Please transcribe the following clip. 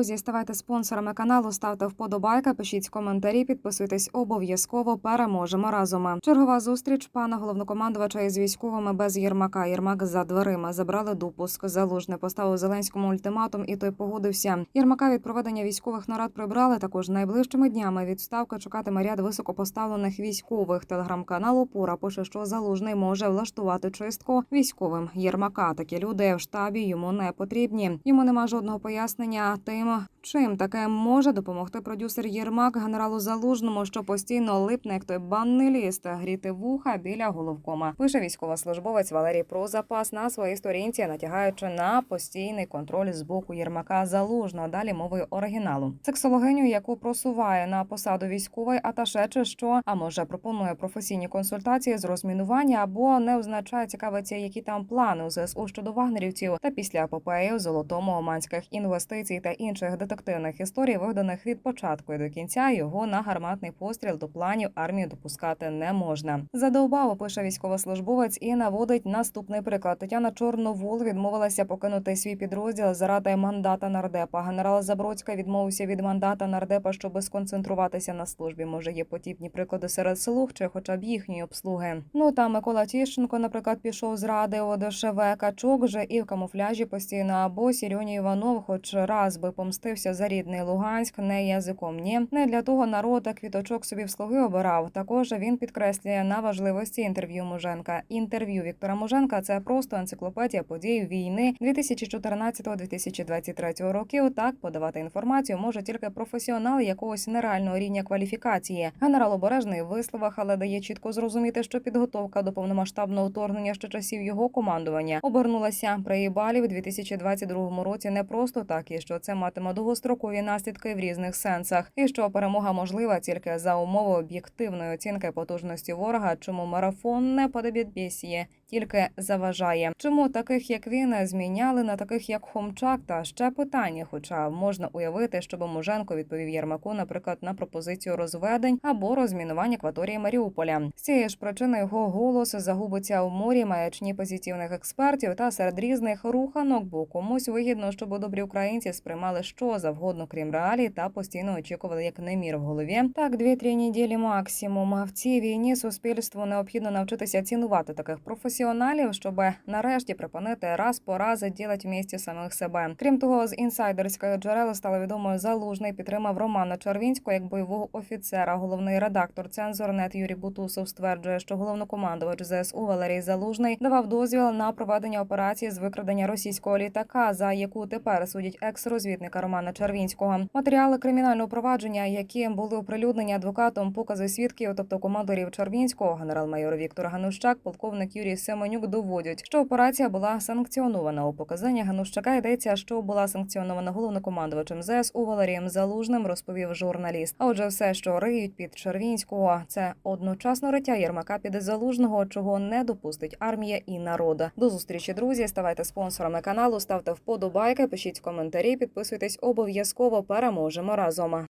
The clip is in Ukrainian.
Друзі, ставайте спонсорами каналу, ставте вподобайка, пишіть коментарі, підписуйтесь обов'язково. Переможемо разом. Чергова зустріч пана головнокомандувача із військовими без Єрмака. Єрмак за дверима забрали допуск. Залужний поставив Зеленському ультиматум, і той погодився. Єрмака від проведення військових нарад прибрали. Також найближчими днями відставка чекатиме ряд високопоставлених військових. Телеграм-канал Опора пише, що залужний може влаштувати чистку військовим Єрмака. Такі люди в штабі йому не потрібні. Йому нема жодного пояснення тим, чим таке може допомогти продюсер Єрмак генералу Залужному, що постійно липне як той банний ліст, гріти вуха біля головкома. Пише військовослужбовець Валерій про запас на своїй сторінці, натягаючи на постійний контроль з боку Єрмака Залужного. Далі мовою оригіналу. Сексологиню, яку просуває на посаду військової аташе, чи що, а може пропонує професійні консультації з розмінування або не означає цікавиться, які там плани у ЗСУ щодо вагнерівців та після епопеї в золотому оманських інвестицій та інших детективних історій, виданих від початку і до кінця, його на гарматний постріл до планів армії допускати не можна. Задовбаво пише військовослужбовець і наводить наступний приклад. Тетяна Чорновол відмовилася покинути свій підрозділ заради мандата нардепа. Генерал Забродська відмовився від мандата нардепа, щоб сконцентруватися на службі. Може, є подібні приклади серед слуг чи хоча б їхньої обслуги. Ну та Микола Тіщенко, наприклад, пішов з ради ОДШВ Качок же і в камуфляжі постійно або Сірьоні Іванов, хоч раз би помстився за рідний Луганськ, не язиком. Ні, не для того народ та квіточок собі в слуги обирав. Також він підкреслює на важливості інтерв'ю Муженка. Інтерв'ю Віктора Муженка це просто енциклопедія подій війни 2014-2023 років. Так подавати інформацію може тільки професіонал якогось нереального рівня кваліфікації. Генерал обережний в висловах, але дає чітко зрозуміти, що підготовка до повномасштабного вторгнення ще часів його командування обернулася при Ібалі в 2022 році не просто так, і що це матиме довгострокові наслідки в різних сенсах, і що перемога можлива тільки за умови об'єктивної оцінки потужності ворога, чому марафон не подобідбісіє, тільки заважає. Чому таких як він зміняли на таких як Хомчак? Та ще питання, хоча можна уявити, щоб Муженко відповів Єрмаку, наприклад, на пропозицію розведень або розмінування акваторії Маріуполя. З цієї ж причини його голос загубиться у морі маячні позитивних експертів та серед різних руханок, бо комусь вигідно, щоб добрі українці сприймали що завгодно, крім реалій, та постійно очікували як немір в голові. Так, дві-три неділі максимум. А в цій війні суспільству необхідно навчитися цінувати таких професіоналів, щоб нарешті припинити раз по раз ділити в місті самих себе. Крім того, з інсайдерської джерела стало відомо, залужний підтримав Романа Червінського як бойового офіцера. Головний редактор цензорнет Юрій Бутусов стверджує, що головнокомандувач ЗСУ Валерій Залужний давав дозвіл на проведення операції з викрадення російського літака, за яку тепер судять екс-розвідника Романа Червінського. Матеріали кримінального провадження, які були оприлюднені адвокатом, покази свідків, тобто командирів Червінського, генерал-майор Віктор Ганущак, полковник Юрій Семенюк, доводять, що операція була санкціонована. У показаннях Ганущака йдеться, що була санкціонована головнокомандувачем ЗСУ Валерієм Залужним, розповів журналіст. А отже, все, що риють під Червінського, це одночасно риття Єрмака під залужного, чого не допустить армія і народа. До зустрічі, друзі. Ставайте спонсорами каналу, ставте вподобайки, пишіть коментарі, підписуйтесь обов'язково. Переможемо разом.